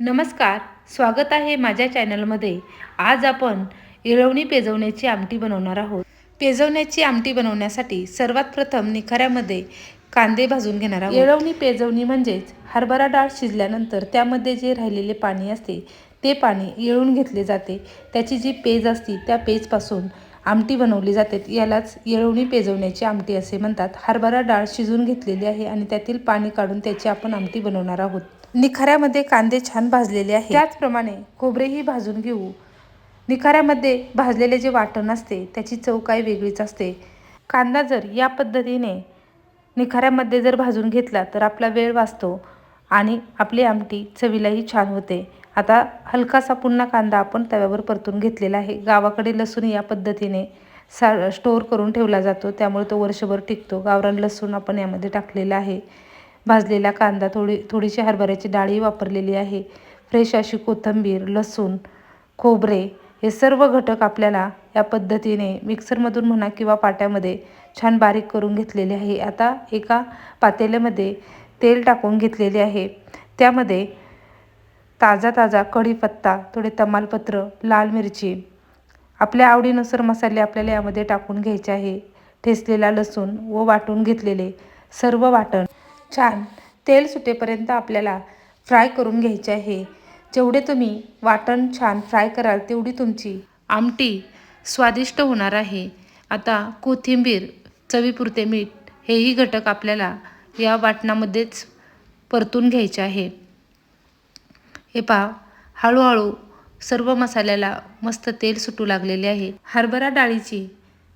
नमस्कार स्वागत आहे माझ्या चॅनलमध्ये. आज आपण इळवणी पेजवण्याची आमटी बनवणार आहोत. पेजवण्याची आमटी बनवण्यासाठी सर्वात प्रथम निखाऱ्यामध्ये कांदे भाजून घेणार आहोत. इळवणी पेजवणी म्हणजेच हरभरा डाळ शिजल्यानंतर त्यामध्ये जे राहिलेले पाणी असते ते पाणी इळून घेतले जाते. त्याची जी पेज असते त्या पेजपासून आमटी बनवली जाते. यालाच येळवणी पेजवण्याची आमटी असे म्हणतात. हरभरा डाळ शिजून घेतलेली आहे आणि त्यातील पाणी काढून त्याची आपण आमटी बनवणार आहोत. निखाऱ्यामध्ये कांदे छान भाजलेले आहे त्याचप्रमाणे खोबरेही भाजून घेऊ. निखाऱ्यामध्ये भाजलेले जे वाटण असते त्याची चव काय वेगळीच असते. कांदा जर या पद्धतीने निखाऱ्यामध्ये जर भाजून घेतला तर आपला वेळ वाचतो आणि आपली आमटी चवीलाही छान होते. आता हलकासा पुन्हा कांदा आपण तव्यावर परतून घेतलेला आहे. गावाकडे लसूण या पद्धतीने सा स्टोअर करून ठेवला जातो. त्यामुळे तो वर्षभर टिकतो. गावरान लसूण आपण यामध्ये टाकलेला आहे. भाजलेला कांदा थोडी थोडीशी हरभऱ्याची डाळी वापरलेली आहे. फ्रेश अशी कोथिंबीर लसूण खोबरे हे सर्व घटक आपल्याला या पद्धतीने मिक्सरमधून म्हणा किंवा पाट्यामध्ये छान बारीक करून घेतलेले आहे. आता एका पातेल्यामध्ये तेल टाकून घेतलेले आहे. त्यामध्ये ताजा ताजा कढीपत्ता थोडे तमालपत्र लाल मिरची आपल्या आवडीनुसार मसाले आपल्याला यामध्ये टाकून घ्यायचे आहे. ठेचलेला लसूण व वाटून घेतलेले सर्व वाटण. छान तेल सुटेपर्यंत आपल्याला फ्राय करून घ्यायचे आहे. जेवढे तुम्ही वाटण छान फ्राय कराल तेवढी तुमची आमटी स्वादिष्ट होणार आहे. आता कोथिंबीर चवीपुरते मीठ हेही घटक आपल्याला या वाटणामध्येच परतून घ्यायचे आहे. हे पहा हळूहळू सर्व मसाल्याला मस्त तेल सुटू लागलेले आहे. हरभरा डाळीची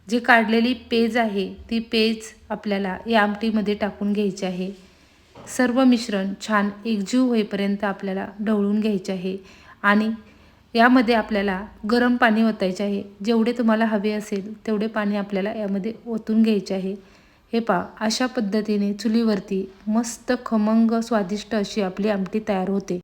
जी काढलेली पेज आहे ती पेज आपल्याला या आमटीमध्ये टाकून घ्यायची आहे. सर्व मिश्रण छान एकजीव होईपर्यंत आपल्याला ढवळून घ्यायचे आहे. आणि यामध्ये आपल्याला गरम पाणी ओतायचे आहे. जेवढे तुम्हाला हवे असेल तेवढे पाणी आपल्याला यामध्ये ओतून घ्यायचे आहे. हे पहा अशा पद्धतीने चुलीवरती मस्त खमंग स्वादिष्ट अशी आपली आमटी तयार होते.